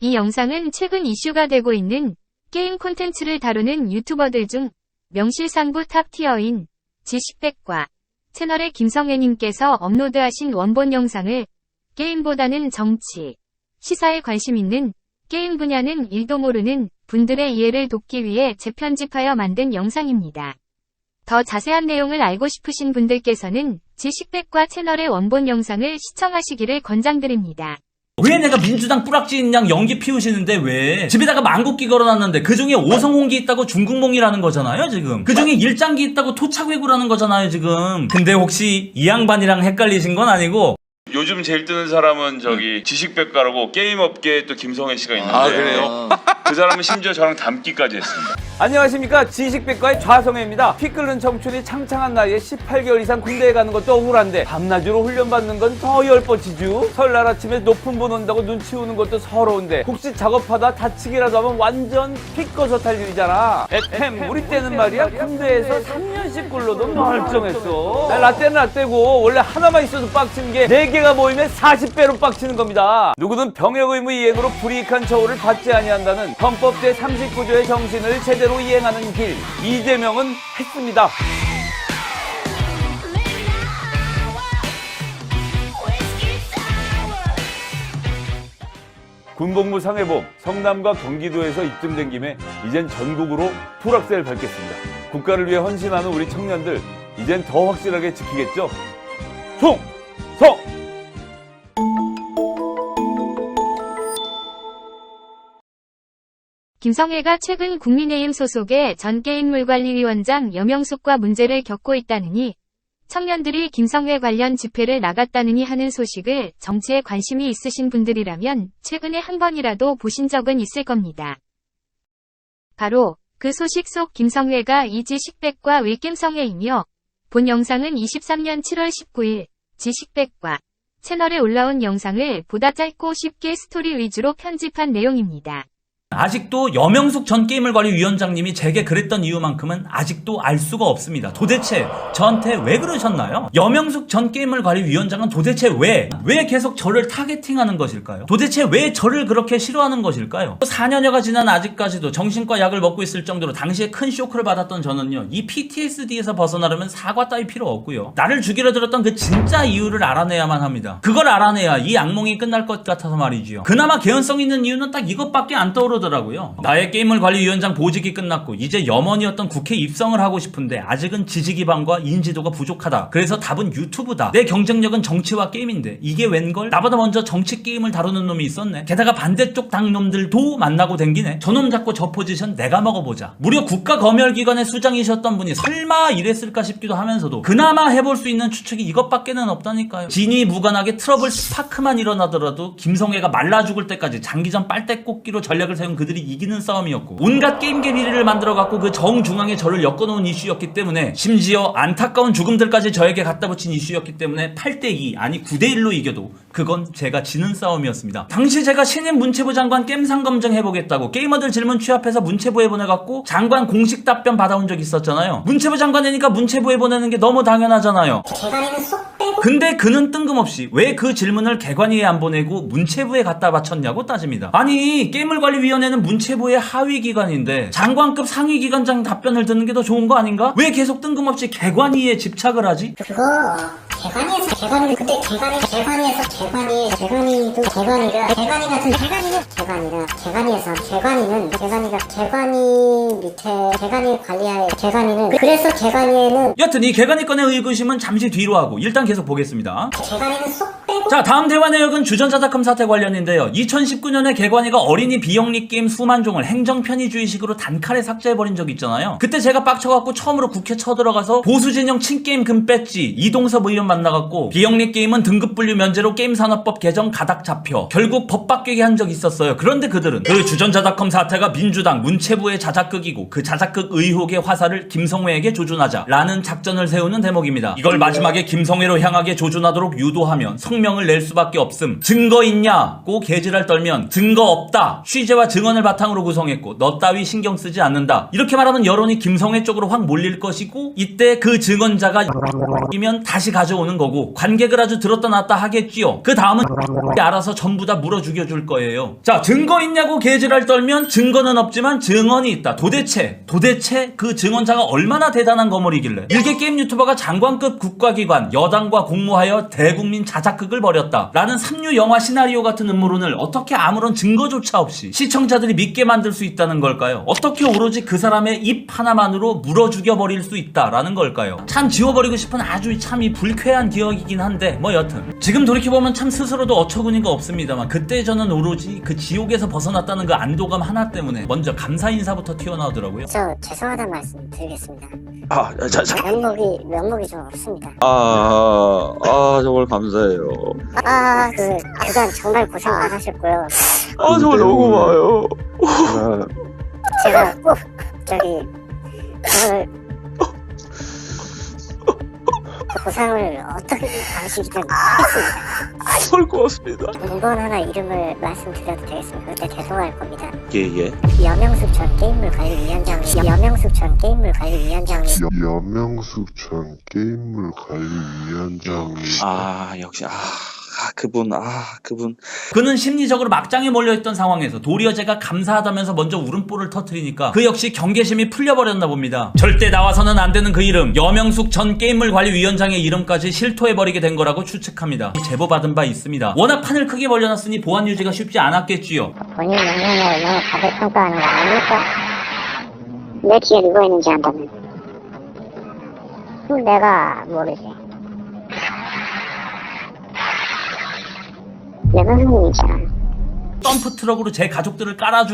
이 영상은 최근 이슈가 되고 있는 게임 콘텐츠를 다루는 유튜버들 중 명실상부 탑티어인 지식백과 채널의 김성애님께서 업로드하신 원본 영상을 게임보다는 정치, 시사에 관심 있는 게임 분야는 일도 모르는 분들의 이해를 돕기 위해 재편집하여 만든 영상입니다. 더 자세한 내용을 알고 싶으신 분들께서는 지식백과 채널의 원본 영상을 시청하시기를 권장드립니다. 왜 내가 민주당 뿌락지인 양 연기 피우시는데 왜? 집에다가 만국기 걸어놨는데 그중에 오성홍기 있다고 중국몽이라는 거잖아요 지금. 그중에 일장기 있다고 토착외구라는 거잖아요 지금. 근데 혹시 이 양반이랑 헷갈리신 건 아니고 요즘 제일 뜨는 사람은 저기 지식백과라고 게임 업계에 또 김성애 씨가 있는데 아, 그래요? 그 사람은 심지어 저랑 담기까지 했습니다. 안녕하십니까 지식백과의 좌성혜입니다. 피 끓는 청춘이 창창한 나이에 18개월 이상 군대에 가는 것도 억울한데 밤낮으로 훈련받는 건 더 열뻗치죠. 설날 아침에 높은 분 온다고 눈치 우는 것도 서러운데 혹시 작업하다 다치기라도 하면 완전 피 꺼서 탈 일이잖아. 에템 우리 때는 말이야 군대에서 3년씩 굴러도 멀쩡했어. 나 라떼는 라떼고 원래 하나만 있어도 빡치는 게 4개 가 모이면 40배로 빡치는 겁니다. 누구든 병역 의무 이행으로 불이익한 처우를 받지 아니한다는 헌법 제39조의 정신을 제대로 이행하는 길 이재명은 했습니다. 군복무 상해범 성남과 경기도에서 입증된 김에 이젠 전국으로 풀악셀 밟겠습니다. 국가를 위해 헌신하는 우리 청년들 이젠 더 확실하게 지키겠죠? 충성! 김성애가 최근 국민의힘 소속의 전 게임물관리위원장 여명숙과 문제를 겪고 있다느니 청년들이 김성애 관련 집회를 나갔다느니 하는 소식을 정치에 관심이 있으신 분들이라면 최근에 한 번이라도 보신 적은 있을 겁니다. 바로 그 소식 속 김성애가 이지 식백과 윌김성애이며 본 영상은 23년 7월 19일 지식백과 채널에 올라온 영상을 보다 짧고 쉽게 스토리 위주로 편집한 내용입니다. 아직도 여명숙 전 게임을관리위원장님이 제게 그랬던 이유만큼은 아직도 알 수가 없습니다. 도대체 저한테 왜 그러셨나요? 여명숙 전 게임을관리위원장은 도대체 왜, 왜 계속 저를 타겟팅하는 것일까요? 도대체 왜 저를 그렇게 싫어하는 것일까요? 4년여가 지난 아직까지도 정신과 약을 먹고 있을 정도로 당시에 큰 쇼크를 받았던 저는요, 이 PTSD에서 벗어나려면 사과 따위 필요 없고요. 나를 죽이려 들었던 그 진짜 이유를 알아내야만 합니다. 그걸 알아내야 이 악몽이 끝날 것 같아서 말이지요. 그나마 개연성 있는 이유는 딱 이것밖에 안 떠오르더라고요. 나의 게임을 관리위원장 보직이 끝났고 이제 염원이었던 국회 입성을 하고 싶은데 아직은 지지 기반과 인지도가 부족하다. 그래서 답은 유튜브다. 내 경쟁력은 정치와 게임인데 이게 웬걸? 나보다 먼저 정치 게임을 다루는 놈이 있었네. 게다가 반대쪽 당놈들도 만나고 댕기네. 저놈 잡고 저 포지션 내가 먹어보자. 무려 국가검열기관의 수장이셨던 분이 설마 이랬을까 싶기도 하면서도 그나마 해볼 수 있는 추측이 이것밖에는 없다니까요. 진이 무관하게 트러블 스파크만 일어나더라도 김성애가 말라 죽을 때까지 장기전 빨대꽃기로 전략을 세운 그들이 이기는 싸움이었고 온갖 게임계 비리를 만들어갖고 그 정중앙에 저를 엮어놓은 이슈였기 때문에 심지어 안타까운 죽음들까지 저에게 갖다 붙인 이슈였기 때문에 8대2 아니 9대1로 이겨도 그건 제가 지는 싸움이었습니다. 당시 제가 신임 문체부 장관 겜상 검증 해보겠다고 게이머들 질문 취합해서 문체부에 보내갖고 장관 공식 답변 받아온 적 있었잖아요. 문체부 장관이니까 문체부에 보내는 게 너무 당연하잖아요. 근데 그는 뜬금없이 왜 그 질문을 개관위에 안 보내고 문체부에 갖다 바쳤냐고 따집니다. 아니 게임을관리위원회는 문체부의 하위 기관인데 장관급 상위 기관장 답변을 듣는 게 더 좋은 거 아닌가? 왜 계속 뜬금없이 개관위에 집착을 하지? 그거 개관이에서 개관이 근데 개관이 개관이에서 개관이 개관이도 개관이가 개관이 같은 개관이는 개관이라 개관이에서 개관이는 개관이가 개관이 밑에 개관이 관리할 개관이는 그래서 개관이에는 여튼 이 개관위 건의 의구심은 잠시 뒤로 하고 일단 계속 보겠습니다. 개관이는 쏙 빼고 자, 다음 대화 내역은 주전자닷컴 사태 관련인데요. 2019년에 개관이가 어린이 비영리 게임 수만 종을 행정 편의주의식으로 단칼에 삭제해버린 적 있잖아요. 그때 제가 빡쳐갖고 처음으로 국회 쳐들어가서 보수진영 친게임 금 뺐지 이동섭 의원 만 나갖고 비영리 게임은 등급 분류 면제로 게임 산업법 개정 가닥 잡혀 결국 법 바뀌게 한 적 있었어요. 그런데 그들은 그 주전자닷컴 사태가 민주당 문체부의 자작극이고 그 자작극 의혹의 화살을 김성회에게 조준하자라는 작전을 세우는 대목입니다. 이걸 마지막에 김성회로 향하게 조준하도록 유도하면 성명을 낼 수밖에 없음. 증거 있냐? 고 개지랄 떨면 증거 없다. 취재와 증언을 바탕으로 구성했고 너 따위 신경 쓰지 않는다. 이렇게 말하면 여론이 김성회 쪽으로 확 몰릴 것이고 이때 그 증언자가 이면 다시 가져오는 오는 거고 관객을 아주 들었다 놨다 하겠지요. 그 다음은 알아서 전부 다 물어 죽여줄 거예요. 자 증거 있냐고 개지랄 떨면 증거는 없지만 증언이 있다. 도대체 도대체 그 증언자가 얼마나 대단한 거물이길래 일개 게임 유튜버가 장관급 국가기관 여당과 공모하여 대국민 자작극을 벌였다. 라는 삼류 영화 시나리오 같은 음모론을 어떻게 아무런 증거조차 없이 시청자들이 믿게 만들 수 있다는 걸까요? 어떻게 오로지 그 사람의 입 하나만으로 물어 죽여버릴 수 있다라는 걸까요? 참 지워버리고 싶은 아주 참 이 불쾌 한 기억이긴 한데 뭐 여튼 지금 돌이켜보면 참 스스로도 어처구니가 없습니다만 그때 저는 오로지 그 지옥에서 벗어났다는 그 안도감 하나 때문에 먼저 감사 인사부터 튀어나오더라고요. 저 죄송하다는 말씀 드리겠습니다. 아, 자, 자, 면목이 면목이 좀 없습니다. 아, 아, 정말 감사해요. 아, 그 그간 정말 고생 많으셨고요. 아, 정말 너무 고마워요. 아, 제가 꼭 저기 그걸 보상을 어떻게 방식이든 하겠습니다. 정말 고맙습니다. 이번 하나 이름을 말씀드려도 되겠습니까? 그때 죄송할 겁니다. 예, 예. 여명숙 전 게임물 관리위원장이 여명숙 전 게임물 관리위원장이 여명숙 전 게임물 관리위원장이 아, 역시, 아, 아, 그분, 아, 그분. 그는 심리적으로 막장에 몰려있던 상황에서 도리어 제가 감사하다면서 먼저 울음보를 터트리니까 그 역시 경계심이 풀려버렸나 봅니다. 절대 나와서는 안 되는 그 이름 여명숙 전 게임물 관리위원장의 이름까지 실토해버리게 된 거라고 추측합니다. 제보 받은 바 있습니다. 워낙 판을 크게 벌려놨으니 보안 유지가 쉽지 않았겠지요. 본인 능력을 너무 과대평가하는 거 아닙니까? 내 뒤에 누가 있는지 안다면 그럼 내가 모르지 내가 형님이잖아 덤프 트럭으로 제 가족들을 깔아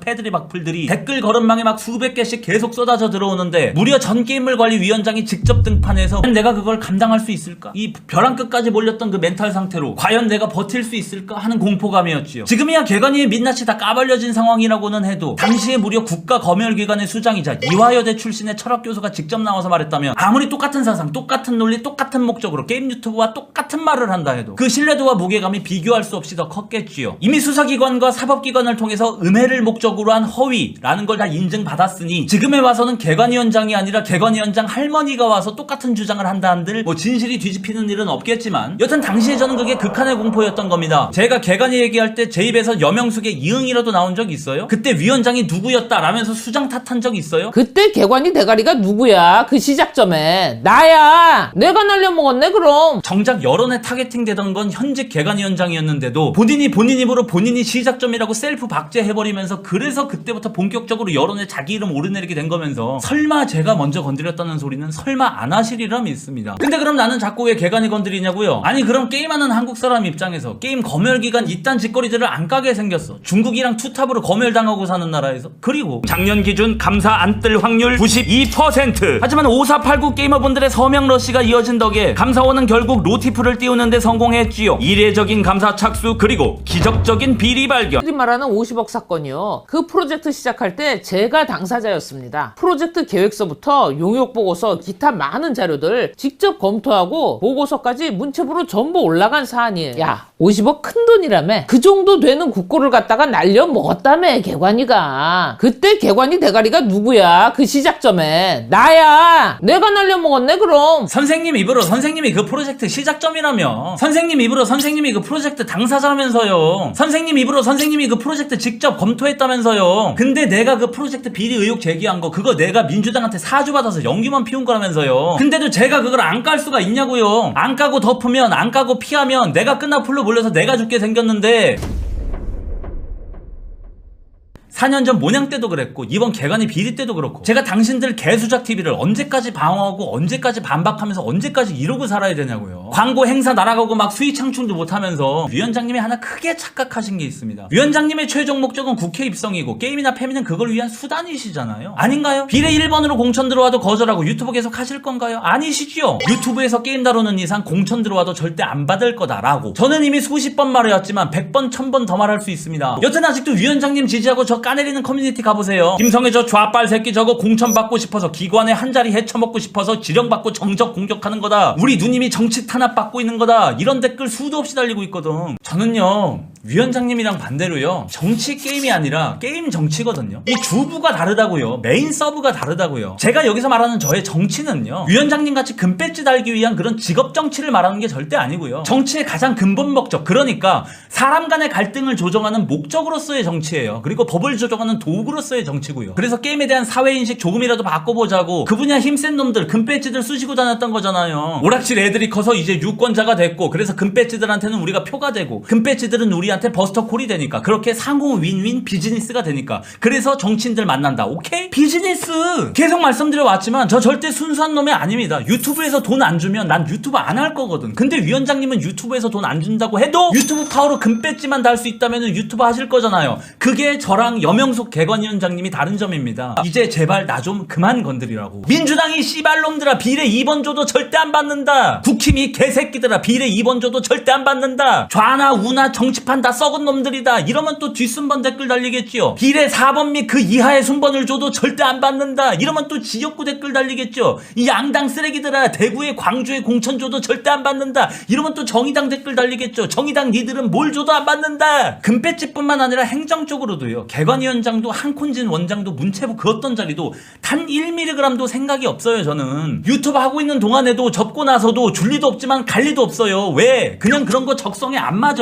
패드립 악플들이 댓글 거름망에 막 수백 개씩 계속 쏟아져 들어오는데 무려 전 게임물 관리 위원장이 직접 등판해서 내가 그걸 감당할 수 있을까? 이 벼랑 끝까지 몰렸던 그 멘탈 상태로 과연 내가 버틸 수 있을까 하는 공포감이었지요. 지금이야 개관이의 민낯이 다 까발려진 상황이라고는 해도 당시에 무려 국가 검열기관의 수장이자 이화여대 출신의 철학 교수가 직접 나와서 말했다면 아무리 똑같은 사상, 똑같은 논리, 똑같은 목적으로 게임 유튜브와 똑같은 말을 한다 해도 그 신뢰도와 무게감이 비교할 수 없이 더 컸겠지요. 이미 수 사기관과 사법기관을 통해서 음해를 목적으로 한 허위라는 걸 다 인증받았으니 지금에 와서는 개관위원장이 아니라 개관위원장 할머니가 와서 똑같은 주장을 한다 한들 뭐 진실이 뒤집히는 일은 없겠지만 여튼 당시에 저는 그게 극한의 공포였던 겁니다. 제가 개관이 얘기할 때 제 입에서 여명숙의 이응이라도 나온 적 있어요? 그때 위원장이 누구였다 라면서 수장 탓한 적 있어요? 그때 개관이 대가리가 누구야? 그 시작점에 나야. 내가 날려먹었네 그럼. 정작 여론에 타겟팅 되던 건 현직 개관위원장이었는데도 본인이 본인 입으로 본인 이 시작점이라고 셀프 박제해버리면서 그래서 그때부터 본격적으로 여론에 자기 이름 오르내리게 된 거면서 설마 제가 먼저 건드렸다는 소리는 설마 안 하시리라 믿습니다. 근데 그럼 나는 자꾸 왜 개관이 건드리냐고요? 아니 그럼 게임하는 한국 사람 입장에서 게임 검열기간 이딴 짓거리들을 안 까게 생겼어. 중국이랑 투탑으로 검열당하고 사는 나라에서. 그리고 작년 기준 감사 안 뜰 확률 92% 하지만 5489 게이머분들의 서명 러시가 이어진 덕에 감사원은 결국 로티프를 띄우는데 성공했지요. 이례적인 감사 착수 그리고 기적적인 비리 발견. 흔히 말하는 50억 사건이요. 그 프로젝트 시작할 때 제가 당사자였습니다. 프로젝트 계획서부터 용역 보고서, 기타 많은 자료들 직접 검토하고 보고서까지 문체부로 전부 올라간 사안이에요. 야, 50억 큰 돈이라며. 그 정도 되는 국고를 갖다가 날려 먹었다며, 개관이가. 그때 개관이 대가리가 누구야? 그 시작점에. 나야! 내가 날려 먹었네, 그럼. 선생님 입으로 선생님이 그 프로젝트 시작점이라며. 선생님 입으로 선생님이 그 프로젝트 당사자라면서요. 선생님 입으로 선생님이 그 프로젝트 직접 검토했다면서요. 근데 내가 그 프로젝트 비리 의혹 제기한 거 그거 내가 민주당한테 사주받아서 연기만 피운 거라면서요. 근데도 제가 그걸 안 깔 수가 있냐고요. 안 까고 덮으면 안 까고 피하면 내가 끝나 풀로 몰려서 내가 죽게 생겼는데 4년 전 모냥 때도 그랬고 이번 개관이 비리 때도 그렇고 제가 당신들 개수작 TV를 언제까지 방어하고 언제까지 반박하면서 언제까지 이러고 살아야 되냐고요. 광고 행사 날아가고 막 수익 창출도 못하면서 위원장님이 하나 크게 착각하신 게 있습니다. 위원장님의 최종 목적은 국회 입성이고 게임이나 패미는 그걸 위한 수단이시잖아요. 아닌가요? 비례 1번으로 공천 들어와도 거절하고 유튜브 계속 하실 건가요? 아니시죠? 유튜브에서 게임 다루는 이상 공천 들어와도 절대 안 받을 거다라고 저는 이미 수십 번 말해왔지만 100번 1000번 더 말할 수 있습니다. 여튼 아직도 위원장님 지지하고 저 까내리는 커뮤니티 가보세요. 김성애 저 좌빨 새끼 저거 공천 받고 싶어서 기관에 한 자리 헤쳐먹고 싶어서 지령받고 정적 공격하는 거다. 우리 누님이 정치 탄압 받고 있는 거다. 이런 댓글 수도 없이 달리고 있거든. 저는요 위원장님이랑 반대로요. 정치 게임이 아니라 게임 정치거든요. 이 주부가 다르다고요. 메인 서브가 다르다고요. 제가 여기서 말하는 저의 정치는요. 위원장님 같이 금배지 달기 위한 그런 직업 정치를 말하는 게 절대 아니고요. 정치의 가장 근본 목적 그러니까 사람 간의 갈등을 조정하는 목적으로서의 정치예요. 그리고 법을 조정하는 도구로서의 정치고요. 그래서 게임에 대한 사회 인식 조금이라도 바꿔보자고 그 분야 힘센 놈들 금배지들 쑤시고 다녔던 거잖아요. 오락실 애들이 커서 이제 유권자가 됐고 그래서 금배지들한테는 우리가 표가 되고 금배지들은 우리 한테 버스터 콜이 되니까 그렇게 상호 윈윈 비즈니스가 되니까 그래서 정치인들 만난다. 오케이? 비즈니스. 계속 말씀드려 왔지만 저 절대 순수한 놈이 아닙니다. 유튜브에서 돈 안 주면 난 유튜브 안 할 거거든. 근데 위원장님은 유튜브에서 돈 안 준다고 해도 유튜브 파워로 금배지만 달 수 있다면 유튜브 하실 거잖아요. 그게 저랑 여명숙 개관위원장님이 다른 점입니다. 이제 제발 나 좀 그만 건드리라고. 민주당이 씨발놈들아 비례 2번 줘도 절대 안 받는다. 국힘이 개새끼들아 비례 2번 줘도 절대 안 받는다. 좌나 우나 정치판 다 썩은 놈들이다. 이러면 또 뒷순번 댓글 달리겠지요. 비례 4번 및 그 이하의 순번을 줘도 절대 안 받는다. 이러면 또 지역구 댓글 달리겠죠. 이 양당 쓰레기들아 대구에 광주에 공천 줘도 절대 안 받는다. 이러면 또 정의당 댓글 달리겠죠. 정의당 니들은 뭘 줘도 안 받는다. 금배지뿐만 아니라 행정적으로도요. 개관위원장도 한콘진 원장도 문체부 그 어떤 자리도 단 1mg도 생각이 없어요. 저는 유튜브 하고 있는 동안에도 접고 나서도 줄 리도 없지만 갈 리도 없어요. 왜? 그냥 그런 거 적성에 안 맞아.